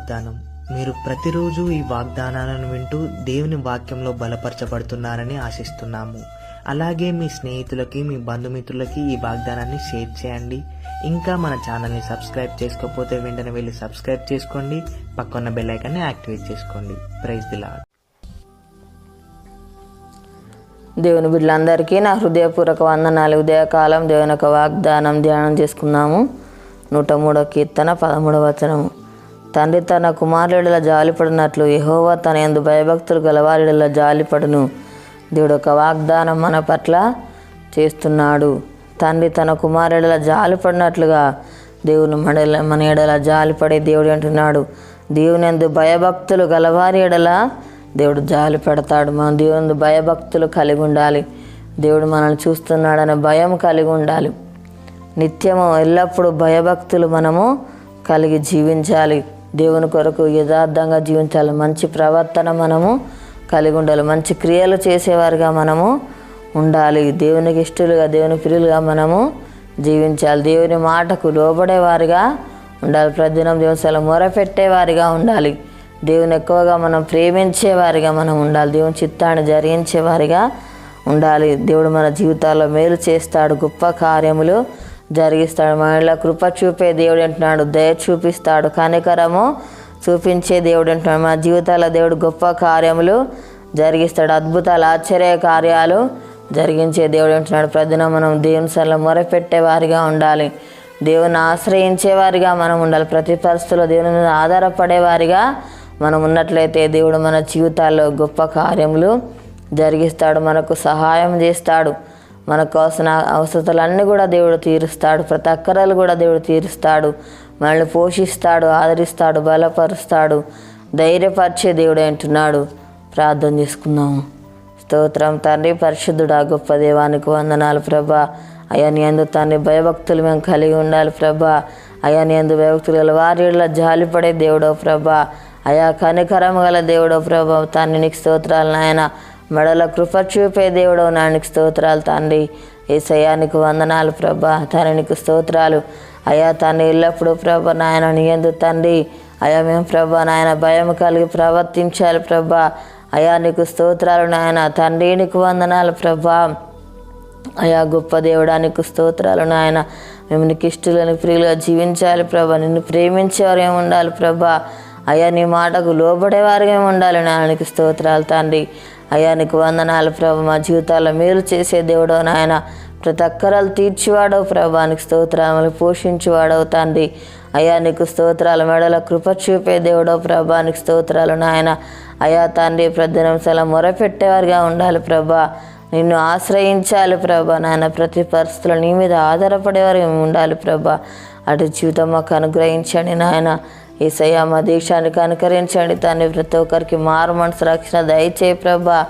వాగ్దానం. మీరు ప్రతిరోజు ఈ వాగ్దానాలను వింటూ దేవుని వాక్యంలో బలపరచబడుతున్నారని ఆశిస్తున్నాము. అలాగే మీ స్నేహితులకి మీ బంధుమిత్రులకి ఈ వాగ్దానాన్ని షేర్ చేయండి. ఇంకా మన ఛానల్ని సబ్స్క్రైబ్ చేసుకోకపోతే వెంటనే వెళ్ళి సబ్స్క్రైబ్ చేసుకోండి. పక్కన్న బెల్లైకాన్ని యాక్టివేట్ చేసుకోండి. ప్రైజ్ ది లాడ్ దేవుని బిడ్డలందరికీ నా హృదయపూర్వక వందనాలు. ఉదయకాలం దేవుని యొక్క వాగ్దానం ధ్యానం చేసుకున్నాము. నూట మూడో కీర్తన పదమూడవ వచనము. తండ్రి తన కుమారుడిలా జాలిపడినట్లు యహోవా తన ఎందు భయభక్తులు గలవారిడల జాలిపడును. దేవుడు ఒక వాగ్దానం మన పట్ల చేస్తున్నాడు. తండ్రి తన కుమారుడిలా జాలిపడినట్లుగా దేవుని మనల మన ఎడల జాలిపడే దేవుడు అంటున్నాడు. దేవుని ఎందు భయభక్తులు గలవారి ఎడల దేవుడు జాలి పెడతాడు మనం దేవుని భయభక్తులు కలిగి ఉండాలి. దేవుడు మనల్ని చూస్తున్నాడనే భయం కలిగి ఉండాలి. నిత్యము ఎల్లప్పుడూ భయభక్తులు మనము కలిగి జీవించాలి. దేవుని కొరకు యథార్థంగా జీవించాలి. మంచి ప్రవర్తన మనము కలిగి ఉండాలి. మంచి క్రియలు చేసేవారుగా మనము ఉండాలి. దేవునికి ఇష్టలుగా దేవుని ప్రియులుగా మనము జీవించాలి. దేవుని మాటకు లోబడేవారుగా ఉండాలి. ప్రతిదినం దేవుని మొరపెట్టేవారిగా ఉండాలి. దేవుని ఎక్కువగా మనం ప్రేమించేవారిగా మనం ఉండాలి. దేవుని చిత్తాన్ని జరిగించేవారిగా ఉండాలి. దేవుడు మన జీవితాల్లో మేలు చేస్తాడు. గొప్ప కార్యములు జరిగిస్తాడు మనలో కృప చూపే దేవుడు అంటున్నాడు. దయ చూపిస్తాడు. కనికరము చూపించే దేవుడు అంటున్నాడు. మన జీవితాల్లో దేవుడు గొప్ప కార్యములు జరిగిస్తాడు. అద్భుతాలు ఆశ్చర్య కార్యాలు జరిగించే దేవుడు అంటున్నాడు. ప్రజన మనం దేవుని సరళ మొరపెట్టే వారిగా ఉండాలి. దేవుని ఆశ్రయించేవారిగా మనం ఉండాలి. ప్రతి పరిస్థితుల్లో దేవుని మీద ఆధారపడే వారిగా మనం ఉన్నట్లయితే దేవుడు మన జీవితాల్లో గొప్ప కార్యములు జరిగిస్తాడు. మనకు సహాయం చేస్తాడు. మనకు కావాల్సిన అవసరాలన్నీ కూడా దేవుడు తీరుస్తాడు. ప్రతి అక్కరలు కూడా దేవుడు తీరుస్తాడు. మనల్ని పోషిస్తాడు ఆదరిస్తాడు బలపరుస్తాడు ధైర్యపరిచే దేవుడు అంటున్నాడు. ప్రార్థన చేసుకుందాము స్తోత్రం తండ్రి పరిశుద్ధుడా గొప్ప దేవానికి వందనాలు ప్రభా. అయ్యా నీ అందు తండ్రి భయభక్తులు మేము కలిగి ఉండాలి ప్రభా. అయ్యా నీ అందు భయభక్తులు గల వారిలో జాలిపడే దేవుడో ప్రభా. అయా కనికరం గల దేవుడో ప్రభా. తండ్రి నీకు స్తోత్రాలు నాయన. మెడల కృప చూపే దేవుడో నానికి స్తోత్రాలు తండ్రి. ఏసయ్యానికి వందనాలు ప్రభా. తండ్రి స్తోత్రాలు. అయా తండ్రి ఎల్లప్పుడూ ప్రభా నాయన నీ తండ్రి. అయా మేము ప్రభా నాయన భయం కలిగి ప్రవర్తించాలి ప్రభా. అయా నీకు స్తోత్రాలు నాయన. తండ్రి నీకు వందనాలు ప్రభా. అయా గొప్ప దేవుడానికి స్తోత్రాలు నాయన. మేము నీకు ఇష్టలను ప్రియులుగా జీవించాలి ప్రభా. నిన్ను ప్రేమించేవారు ఏమి ఉండాలి ప్రభా? అయ్యా నీ మాటకు లోబడేవారుగా ఉండాలి నాయనకి స్తోత్రాలు తండ్రి. అయ్యా నీకు వందనాలు ప్రభు. మా జీవితాల్లో మేలు చేసే దేవుడో నాయన ప్రతి అక్కరాలు తీర్చివాడవు ప్రభానికి స్తోత్రాలు పోషించేవాడవు తండ్రి. అయ్యా నీకు స్తోత్రాలు మెడల కృప చూపే దేవుడో ప్రభానికి స్తోత్రాలు నాయన. అయ్యా తండ్రి ప్రతి నిమిషాల మొరపెట్టేవారుగా ఉండాలి ప్రభా. నిన్ను ఆశ్రయించాలి ప్రభా నాయన. ప్రతి పరిస్థితులు నీ మీద ఆధారపడేవారు ఉండాలి ప్రభా. అటు జీవితం మాకు అనుగ్రహించండి నాయన. ఈసయ్య మా దీక్షానికి అనుకరించండి. తండ్రి ప్రతి ఒక్కరికి మారు మనసు రక్షణ దయచేయి ప్రభా.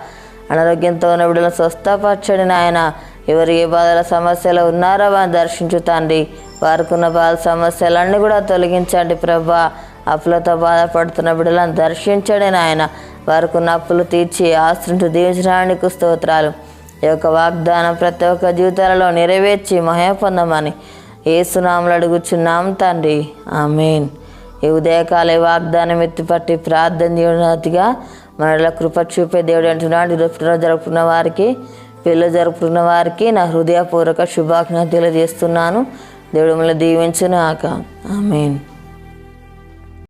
అనారోగ్యంతో ఉన్న బిడ్డలను స్వస్థపరచండి నాయన. ఎవరు ఏ బాధల సమస్యలు ఉన్నారో వారిని దర్శించు తండ్రి. వారికి ఉన్న బాధ సమస్యలన్నీ కూడా తొలగించండి ప్రభా. అప్పులతో బాధపడుతున్న బిడ్డలను దర్శించండి నాయన. వారికి ఉన్న అప్పులు తీర్చి ఆశ్రించు దీవించడానికి స్తోత్రాలు. ఈ యొక్క వాగ్దానం ప్రతి ఒక్క జీవితాలలో నెరవేర్చి మహా పొందమని ఏసునాములు అడుగుచున్నాం తండ్రి. ఆమెన్. ఈ ఉదయకాల వాగ్దానం ఎత్తిపట్టి ప్రార్థన చేయడానికి మనలో కృప చూపే దేవుడు అంటున్నాడు. ఈరోజు జరుపుకున్న వారికి పెళ్ళి జరుపుకున్న వారికి నా హృదయపూర్వక శుభాకాంక్షలు తెలియజేస్తున్నాను. దేవుడు మిమ్మల్ని దీవించునాక ఆమెన్.